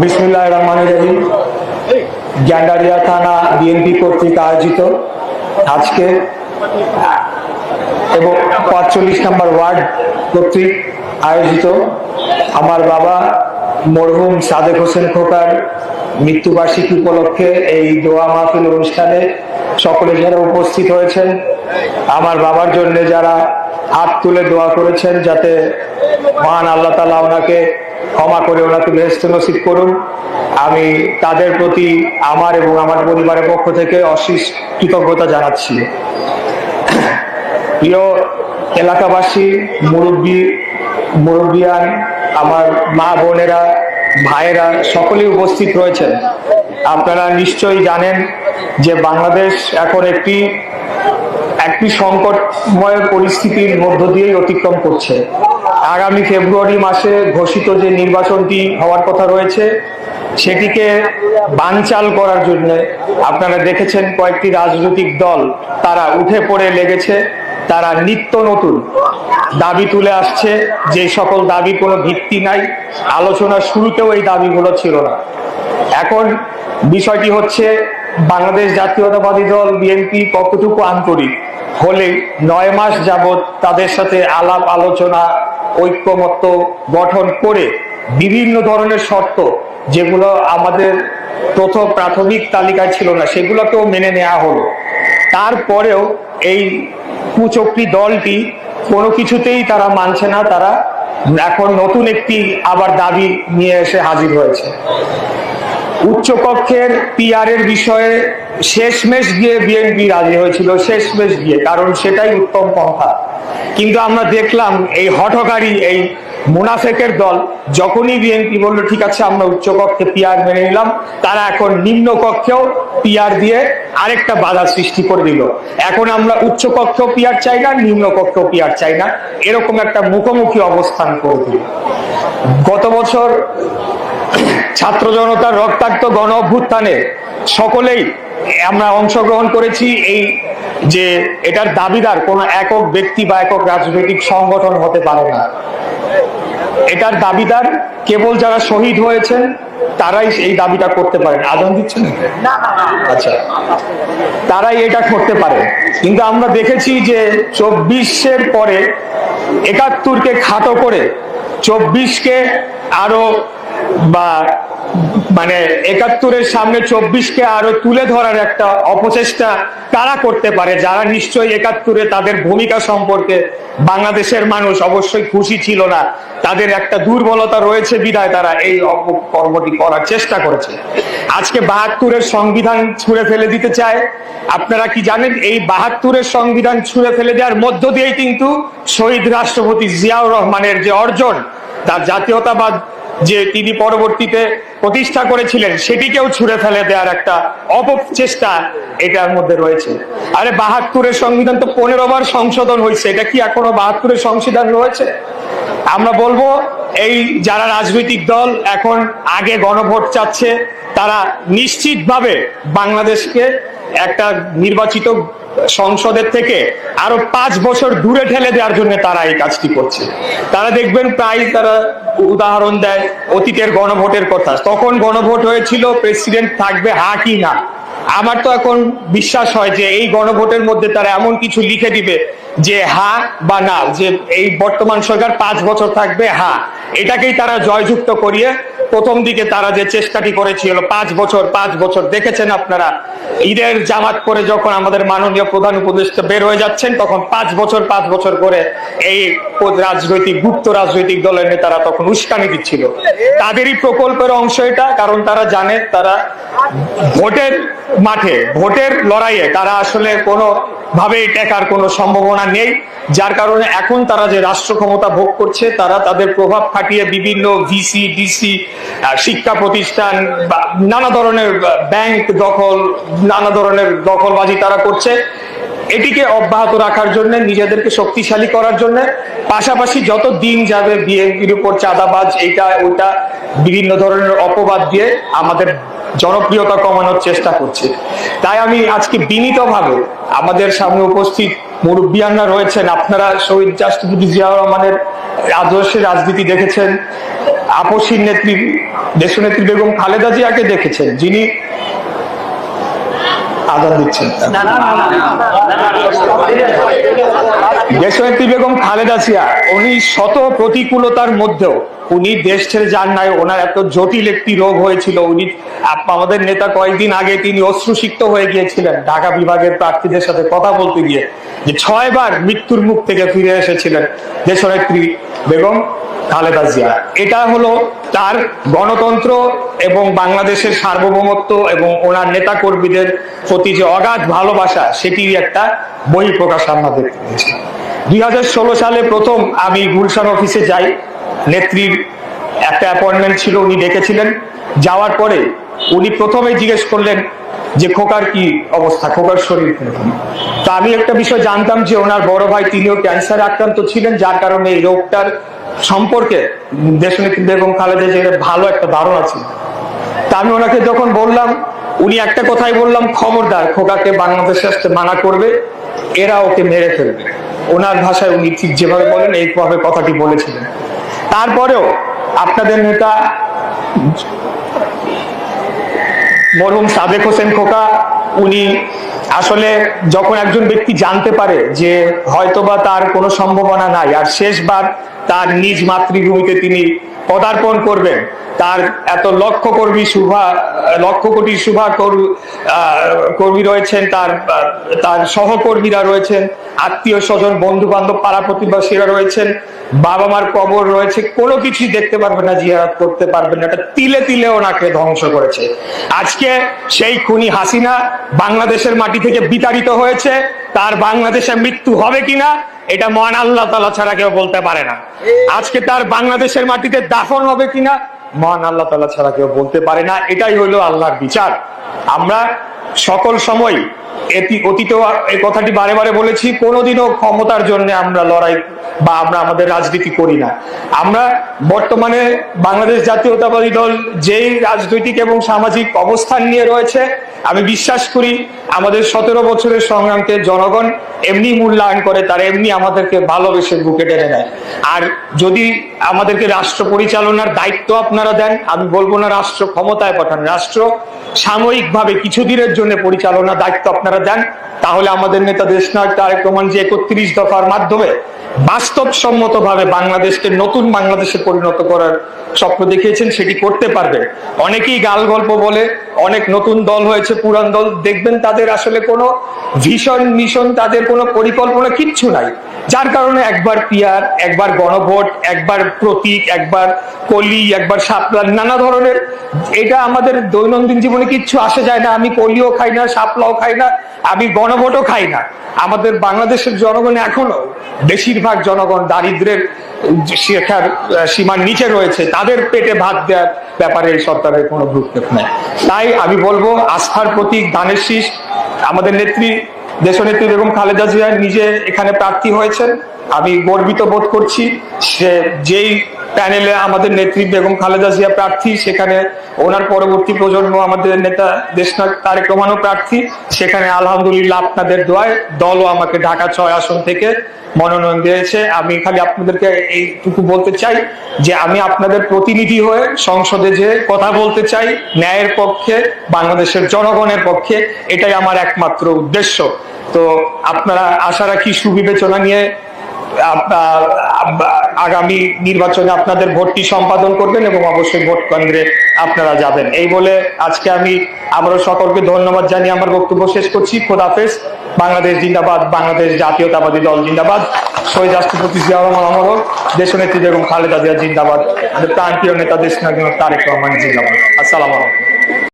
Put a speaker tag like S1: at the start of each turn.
S1: বিসমুল্লাহ রহমান রহিম। গ্যান্ডারিয়া থানা বিএনপি কর্তৃক আয়োজিত আজকে, এবং পাঁচচল্লিশ নম্বর ওয়ার্ড কর্তৃক আয়োজিত আমার বাবা মরহুম সাদেক হোসেন খোকার মৃত্যুবার্ষিকী উপলক্ষে এই দোয়া মাহফিল অনুষ্ঠানে সকলে যারা উপস্থিত হয়েছেন, আমার বাবার জন্য যারা হাত তুলে দোয়া করেছেন যাতে মহান আল্লাহ তালা ওনাকে ক্ষমা করে ওনাকে বেহেস্ত নসিব করুন। আমি তাদের প্রতি আমার এবং আমার পরিবারের পক্ষ থেকে অশেষ কৃতজ্ঞতা জানাচ্ছি। প্রিয় এলাকাবাসী, মুরব্বী, মুরব্বিয়ান, আমার মা বোনেরা, ভাইয়েরা, সকলেই উপস্থিত রয়েছেন। আপনারা নিশ্চয়ই জানেন যে বাংলাদেশ এখন একটি একটি সংকটময় পরিস্থিতির মধ্য দিয়েই অতিক্রম করছে। আগামী ফেব্রুয়ারি মাসে ঘোষিত যে নির্বাচনটি হওয়ার কথা রয়েছে, সেটিকে বানচাল করার জন্য আপনারা দেখেছেন কয়েকটি রাজনৈতিক দল তারা উঠে পড়ে লেগেছে, তারা নিত্য নতুন দাবি তুলে আসছে, যে সকল দাবি কোনো ভিত্তি নাই, আলোচনার শুরুতেও এই দাবিগুলো ছিল না। এখন বিষয়টি হচ্ছে, বাংলাদেশ জাতীয়তাবাদী দল, বিএনপি কতটুকু আন্তরিক? হলে নয় মাস যাবৎ তাদের সাথে আলাপ, আলোচনা, ঐক্যমত্য গঠন করে বিভিন্ন ধরনের শর্ত যেগুলো আমাদের প্রথম প্রাথমিক তালিকায় ছিল না, সেগুলোকেও মেনে নেওয়া হলো। তারপরেও এই কুচক্রি দলটি কোনো কিছুতেই তারা মানছে না, তারা এখন নতুন একটি আবার দাবি নিয়ে এসে হাজির হয়েছে। উচ্চকক্ষের পিআর এর বিষয়ে শেষমেশ গিয়ে বিএনপি রাজি হয়েছিল, শেষমেশ গিয়ে, কারণ সেটাই উত্তম পন্থা। কিন্তু আমরা দেখলাম এই হঠকারী, এই মুনাফেকের দল, যখনই বিএনপি বলল, ঠিক আছে, আমরা উচ্চকক্ষে পিআর মেনে নিলাম। তারা এখন নিম্ন কক্ষেও পিআর দিয়ে আরেকটা বাধা সৃষ্টি করে দিল। এখন আমরা উচ্চ কক্ষ পিআর চাই না নিম্ন কক্ষ পিআর চাই না। এরকম একটা মুখোমুখি অবস্থান করে দিল। গত বছর ছাত্র জনতার রক্তাক্ত গণ অভ্যুত্থানে সকলেই আমরা অংশগ্রহণ করেছি। এই যে এটার দাবিদার কোনো একক ব্যক্তি বা একক রাজনৈতিক সংগঠন হতে পারে না। এটার দাবিদার কেবল যারা শহীদ হয়েছেন তারাই এই দাবিটা করতে পারেন। আদম দিচ্ছেন? আচ্ছা। তারাই এটা করতে পারে। কিন্তু আমরা দেখেছি যে চব্বিশের পরে একাত্তরকে খাটো করে চব্বিশকে আরও বা মানে একাত্তরের সামনে চব্বিশকে আরও তুলে ধরার একটা অপচেষ্টা কারা করতে পারে, যারা নিশ্চয়ই একাত্তরে তাদের ভূমিকা সম্পর্কে বাংলাদেশের মানুষ অবশ্যই খুশি ছিল না, তাদের একটা দুর্বলতা রয়েছে বিধায় তারা এই কর্মটি করার চেষ্টা করেছে। আজকে বাহাত্তরের সংবিধান ছুঁড়ে ফেলে দিতে চায়, আপনারা কি জানেন, এই বাহাত্তরের সংবিধান ছুঁড়ে ফেলে দেওয়ার মধ্য দিয়েই কিন্তু শহীদ রাষ্ট্রপতি জিয়াউর রহমানের যে অর্জন তার জাতীয়তাবাদ যে তিনি পরবর্তীতে প্রতিষ্ঠা করেছিলেন, সেটিকেও ছুঁড়ে ফেলে দেওয়ার একটা অপচেষ্টা এটার মধ্যে রয়েছে। আরে বাহাত্তরের সংবিধান তো পনেরো বার সংশোধন হয়েছে, এটা কি এখনও বাহাত্তরের সংবিধান রয়েছে? আমরা বলব, এই যারা রাজনৈতিক দল এখন আগে গণভোট চাচ্ছে, তারা নিশ্চিতভাবে বাংলাদেশকে একটা নির্বাচিত সংসদের থেকে আরও পাঁচ বছর দূরে ঠেলে দেওয়ার জন্য তারা এই কাজটি করছে। তারা দেখবেন প্রায় তারা উদাহরণ দেয়, অতীতের গণভোটের কথা। তখন গণভোট হয়েছিল, প্রেসিডেন্ট থাকবে, হা কি না। আমার তো এখন বিশ্বাস হয় যে এই গণভোটের মধ্যে তারা এমন কিছু লিখে দিবে যে হা বা না, যে এই বর্তমান সরকার পাঁচ বছর থাকবে হা, এটাকেই তারা জয়যুক্ত করিয়ে প্রথম দিকে তারা যে চেষ্টাটি করেছিল, পাঁচ বছর পাঁচ বছর, দেখেছেন আপনারা? ঈদের জামাত করে যখন আমাদের মাননীয় প্রধান উপদেষ্টা বের হয়ে যাচ্ছেন, তখন পাঁচ বছর পাঁচ বছর করে এই রাজনৈতিক, গুপ্ত রাজনৈতিক দলের নেতারা তখন উস্কানি দিচ্ছিল। তাদেরই প্রকল্পের অংশ এটা, কারণ তারা জানে তারা ভোটের মাঠে, ভোটের লড়াইয়ে তারা আসলে কোনো ভাবে টেকার কোনো সম্ভাবনা নেই, যার কারণে এখন তারা যে রাষ্ট্র ক্ষমতা ভোগ করছে, তারা তাদের প্রভাব খাটিয়ে বিভিন্ন ভিসি, ডিসি শিক্ষা প্রতিষ্ঠান নানা ধরনের ব্যাংক দখল, নানা ধরনের দখলবাজি তারা করছে। এটিকে অব্যাহত রাখার জন্য, নিজেদেরকে শক্তিশালী করার জন্য, পাশাপাশি যত দিন যাবে, বিএনপির উপর চাঁদাবাজ এইটা ওইটা বিভিন্ন ধরনের অপবাদ দিয়ে আমাদের জনপ্রিয়তা কমানোর চেষ্টা করছে। তাই আমি আজকে বিনীতভাবে আমাদের সামনে উপস্থিত মুরব্বিয়ানরা রয়েছেন। আপনারা শহীদ রাষ্ট্রপতি জিয়াউর রহমানের আদর্শের রাজনীতি দেখেছেন। আপসীর নেত্রী, দেশনেত্রী বেগম খালেদা জিয়াকে দেখেছেন। যিনি আজাদ দিচ্ছেন। দেশনেত্রী বেগম খালেদা জিয়া, উনি শত প্রতিকূলতার মধ্যেও উনি দেশ ছেড়ে যান নাই, ওনার এত জটিল একটি রোগ হয়েছিল, উনি আমাদের নেতা কয়েকদিন আগে তিনি অশ্রুসিক্ত হয়ে গিয়েছিলেন, ঢাকা বিভাগের প্রার্থীদের সাথে কথা বলতে গিয়ে। যে ছয়বার মৃত্যুর মুখ থেকে ফিরে এসেছিলেন দেশনেত্রী বেগম খালেদা জিয়া। এটা হলো তার গণতন্ত্র এবং বাংলাদেশের সার্বভৌমত্ব এবং ওনার নেতা কর্মীদের প্রতি যে অগাধ ভালোবাসা সেটির একটা বহিঃপ্রকাশ আমরা দেখতে পেয়েছি দুই সালে প্রথম আমি গুলশান অফিসে যাই। নেত্রীর একটা অ্যাপয়েন্টমেন্ট ছিল, উনি ডেকেছিলেন। যাওয়ার পরে উনি প্রথমে জিজ্ঞেস করলেন যে খোকার কি অবস্থা, খোকার শরীর তা আমি একটা বিষয় জানতাম যে ওনার বড় ভাই তিনিও ক্যান্সার আক্রান্ত ছিলেন, যার কারণে এই রোগটার সম্পর্কে দেশনেত্রী বেগম খালেদা জিয়ার ভালো একটা ধারণা ছিল। তা আমি ওনাকে যখন বললাম, উনি একটা কথাই বললাম, খবরদার, খোকাকে বাংলাদেশে আসতে মানা করবে, এরা ওকে মেরে ফেলবে। ওনার ভাষায় উনি ঠিক যেভাবে বলেন, এইভাবে কথাটি বলেছিলেন। তারপরেও আপনাদের নেতা মরহুম সাদেক হোসেন খোকা, উনি আসলে যখন একজন ব্যক্তি জানতে পারে যে হয়তোবা তার কোনো সম্ভাবনা নাই, আর শেষবার তার নিজ মাতৃভূমিতে তিনি পদার্পণ করবেন। তার এত লক্ষ কর্মী শুভা লক্ষ কোটি শুভা কর- কর্মী রয়েছেন, তার তার সহকর্মীরা রয়েছেন, আত্মীয় স্বজন বন্ধু বান্ধব পাড়া প্রতিবেশীরা রয়েছেন বাবা মার কবর রয়েছে, কোনো কিছুই দেখতে পারবে না, জিয়ারত করতে পারবেন না এটা তিলে তিলে ওনাকে ধ্বংস করেছে। আজকে সেই খুনি হাসিনা বাংলাদেশের মাটি থেকে বিতাড়িত হয়েছে, তার বাংলাদেশে মৃত্যু হবে কিনা এটা মহান আল্লাহ তালা ছাড়া কেউ বলতে পারে না। আজকে তার বাংলাদেশের মাটিতে দাফন হবে কিনা, মহান আল্লাহ তালা ছাড়া কেউ বলতে পারে না। এটাই হলো আল্লাহর বিচার। আমরা সকল সময় এটি অতীতেও এই কথাটি বারে বারে বলেছি, কোনোদিনও ক্ষমতার জন্য আমরা লড়াই বা আমরা আমাদের রাজনীতি করি না। আমরা বর্তমানে বাংলাদেশ জাতীয়তাবাদী দল যেই রাজনৈতিক এবং সামাজিক অবস্থান নিয়ে রয়েছে, আমি বিশ্বাস করি আমাদের সতেরো বছরের সংগ্রামকে জনগণ এমনি মূল্যায়ন করে, তারা এমনি আমাদেরকে ভালোবেসে বুকে টেনে নেয়। আর যদি আমাদেরকে রাষ্ট্র পরিচালনার দায়িত্ব আপনারা দেন, আমি বলব না রাষ্ট্র ক্ষমতায় পাঠান, রাষ্ট্র সাময়িকভাবে কিছুদিনের জন্য পরিচালনার দায়িত্ব আপনারা দেন, তাহলে আমাদের নেতা দেশনায়ক তারেক রহমান যে একত্রিশ দফার মাধ্যমে বাস্তবসম্মত ভাবে বাংলাদেশকে নতুন বাংলাদেশে পরিণত করার স্বপ্ন দেখিয়েছেন, সেটি করতে পারবে। অনেকেই গাল গল্প বলে, অনেক নতুন দল হয়েছে, পুরান দল, দেখবেন তাদের আসলে কোনো ভিশন মিশন, তাদের কোনো পরিকল্পনা, কিচ্ছু নাই। যার কারণে একবার পিয়ার, একবার গণভোট, একবার প্রতীক, একবার কলি, একবার সাপলার নানা ধরনের, এটা আমাদের দৈনন্দিন জীবনে কিচ্ছু আসে যায় না। আমি কলিও খাই না সাপলাও খাই না, আমি গণভোটও খাই না। আমাদের বাংলাদেশের জনগণ এখনও বেশিরভাগ জনগণ দারিদ্রের শিক্ষার সীমার নিচে রয়েছে। তাদের পেটে ভাত দেওয়ার ব্যাপারে এই সরকারের কোনো ভ্রুক্ষেপ নেই। তাই আমি বলব, আস্থার প্রতীক দানের শীষ, আমাদের নেত্রী দেশনেত্রী বেগম খালেদা জিয়া নিজে এখানে প্রার্থী হয়েছেন। আমি গর্বিত বোধ করছি সে যেই প্যানেলে আমাদের নেত্রী বেগম খালেদা জিয়া প্রার্থী, সেখানে ওনার পরবর্তী প্রজন্ম আমাদের নেতা দেশনাথ তারেক রহমানও প্রার্থী, সেখানে আলহামদুলিল্লাহ আপনাদের দোয়ায় দলও আমাকে ঢাকা ছয় আসন থেকে মনোনয়ন দিয়েছে। আমি খালি আপনাদেরকে এইটুকু বলতে চাই যে আমি আপনাদের প্রতিনিধি হয়ে সংসদে যে কথা বলতে চাই, ন্যায়ের পক্ষে, বাংলাদেশের জনগণের পক্ষে, এটাই আমার একমাত্র উদ্দেশ্য। তো আপনারা আশা রাখি সুবিবেচনা নিয়ে আগামী নির্বাচনে আপনাদের ভোটটি সম্পাদন করবেন এবং অবশ্যই ভোট কেন্দ্রে আপনারা যাবেন। এই বলে আজকে আমি আবারও সকলকে ধন্যবাদ জানিয়ে আমার বক্তব্য শেষ করছি। খোদাফেজ বাংলাদেশ জিন্দাবাদ বাংলাদেশ জাতীয়তাবাদী দল জিন্দাবাদ। শহীদ রাষ্ট্রপতি জিয়া রহমান অমর হোক, দেশনেত্রী বেগম খালেদা জিয়া জিন্দাবাদ। প্রান্তীয় নেতা দেশ তারেক রহমান জিন্দাবাদ। আসসালামু আলাইকুম।